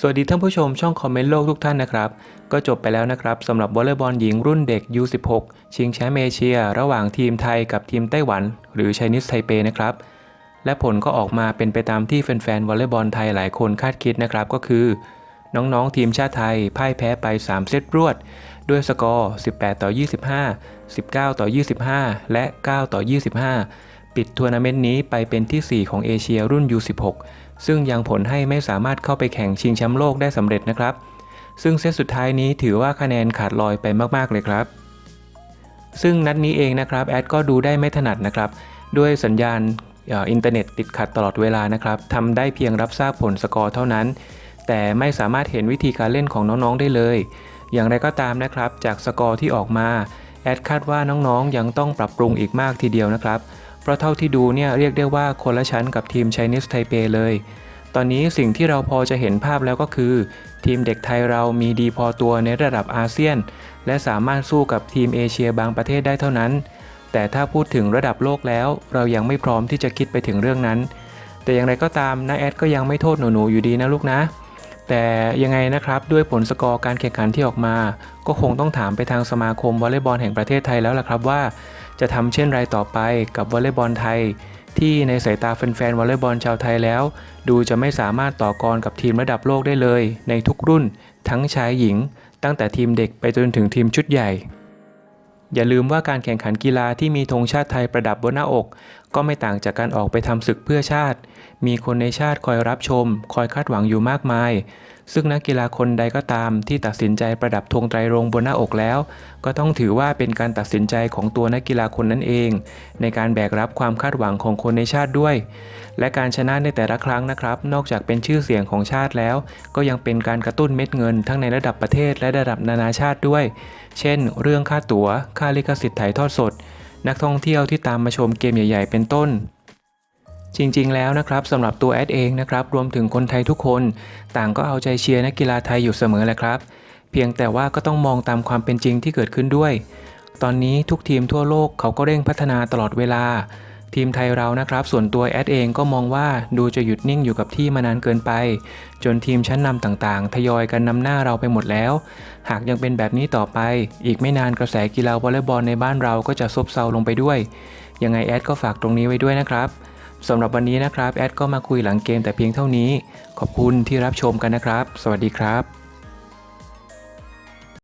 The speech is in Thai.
สวัสดีท่านผู้ชมช่องคอมเมนต์โลกทุกท่านนะครับ ก็จบไปแล้วนะครับสำหรับวอลเลย์บอลหญิงรุ่นเด็ก U16 ชิงแชมป์เอเชีย ระหว่างทีมไทยกับทีมไต้หวัน หรือไชนีสไทเปนะครับ และผลก็ออกมาเป็นไปตามที่แฟนๆวอลเลย์บอลไทยหลายคนคาดคิดนะครับก็คือ น้องๆทีมชาติไทยพ่ายแพ้ไป 3 เซตรวด ด้วยสกอร์ 18 ต่อ 25 19 ต่อ 25 และ 9 ต่อ 25 ปิดทัวร์นาเมนต์นี้ไปเป็นทีสี่ 4 ของเอเชียรุ่น U16 ซึ่งยังผลให้ไม่สามารถเข้าไปแข่งชิงแชมป์โลกได้สำเร็จนะครับ ซึ่งเซตสุดท้ายนี้ถือว่าคะแนนขาดลอยไปมากๆเลยครับ ซึ่งนัดนี้เองนะครับแอดก็ดูได้ไม่ถนัดนะครับ ด้วยสัญญาณอินเทอร์เน็ตติดขัดตลอดเวลานะครับทำได้เพียงรับทราบผลสกอร์เท่านั้น แต่ไม่สามารถเห็นวิธีการเล่นของน้องๆได้เลย อย่างไรก็ตามนะครับ จากสกอร์ที่ออกมาแอดคาดว่าน้องๆยังต้องปรับปรุงอีกมากทีเดียวนะครับ ราะเท่าที่ดูเนี่ยเรียกได้ว่าคนละชั้นกับทีม Chinese Taipei เลย ตอนนี้สิ่งที่เราพอจะเห็นภาพแล้วก็คือ ทีมเด็กไทยเรามีดีพอตัวในระดับอาเซียน และสามารถสู้กับทีมเอเชียบางประเทศได้เท่านั้น แต่ถ้าพูดถึงระดับโลกแล้ว เรายังไม่พร้อมที่จะคิดไปถึงเรื่องนั้น แต่อย่างไรก็ตามนาแอดก็ยังไม่โทษหนูๆอยู่ดีนะลูกนะแต่ยังไงนะครับด้วยผลสกอร์การแข่งขันที่ออกมา ก็คงต้องถามไปทางสมาคมวอลเลย์บอลแห่งประเทศไทยแล้วล่ะครับว่า จะทำเช่นไรต่อไปกับวอลเลย์บอลไทย ที่ในสายตาแฟนๆวอลเลย์บอลชาวไทยแล้ว ดูจะไม่สามารถต่อกรกับทีมระดับโลกได้เลย ในทุกรุ่น ทั้งชายหญิง ตั้งแต่ทีมเด็กไปจนถึงทีมชุดใหญ่ อย่าลืมว่าการแข่งขันกีฬาที่มีธงชาติไทยประดับบนหน้าอกก็ไม่ต่างจากการออกไปทำศึกเพื่อชาติ มีคนในชาติคอยรับชม คอยคาดหวังอยู่มากมาย ซึ่งนักกีฬาคนใดก็ตามที่ตัดสินใจประดับธงไตรรงบนหน้าอกแล้ว ก็ต้องถือว่าเป็นการตัดสินใจของตัวนักกีฬาคนนั้นเอง ในการแบกรับความคาดหวังของคนในชาติด้วย และการชนะในแต่ละครั้งนะครับ นอกจากเป็นชื่อเสียงของชาติแล้ว ก็ยังเป็นการกระตุ้นเม็ดเงิน ทั้งในระดับประเทศและระดับนานาชาติด้วย เช่น เรื่องค่าตั๋ว ค่าลิขสิทธิ์ถ่ายทอดสด นักท่องเที่ยวที่ตามมาชมเกมใหญ่ ๆ เป็นต้น จริงๆ แล้วนะครับสำหรับตัวแอดเองนะครับรวมถึงคนไทยทุกคน ต่างก็เอาใจเชียร์นักกีฬาไทยอยู่เสมอแหละครับ เพียงแต่ว่าก็ต้องมองตามความเป็นจริงที่เกิดขึ้นด้วย ตอนนี้ทุกทีมทั่วโลกเขาก็เร่งพัฒนาตลอดเวลา ทีมไทยเรานะครับ ส่วนตัวแอดเองก็มองว่าดูจะหยุดนิ่งอยู่กับที่มานานเกินไป จนทีมชั้นนำต่างๆ ทยอยกันนำหน้าเราไปหมดแล้ว หากยังเป็นแบบนี้ต่อไป อีกไม่นานกระแสกีฬาวอลเลย์บอลในบ้านเราก็จะซบเซาลงไปด้วย ยังไงแอดก็ฝากตรงนี้ไว้ด้วยนะครับสำหรับวันนี้นะครับแอดก็มาคุยหลังเกมแต่เพียงเท่านี้ ขอบคุณที่รับชมกันนะครับ สวัสดีครับ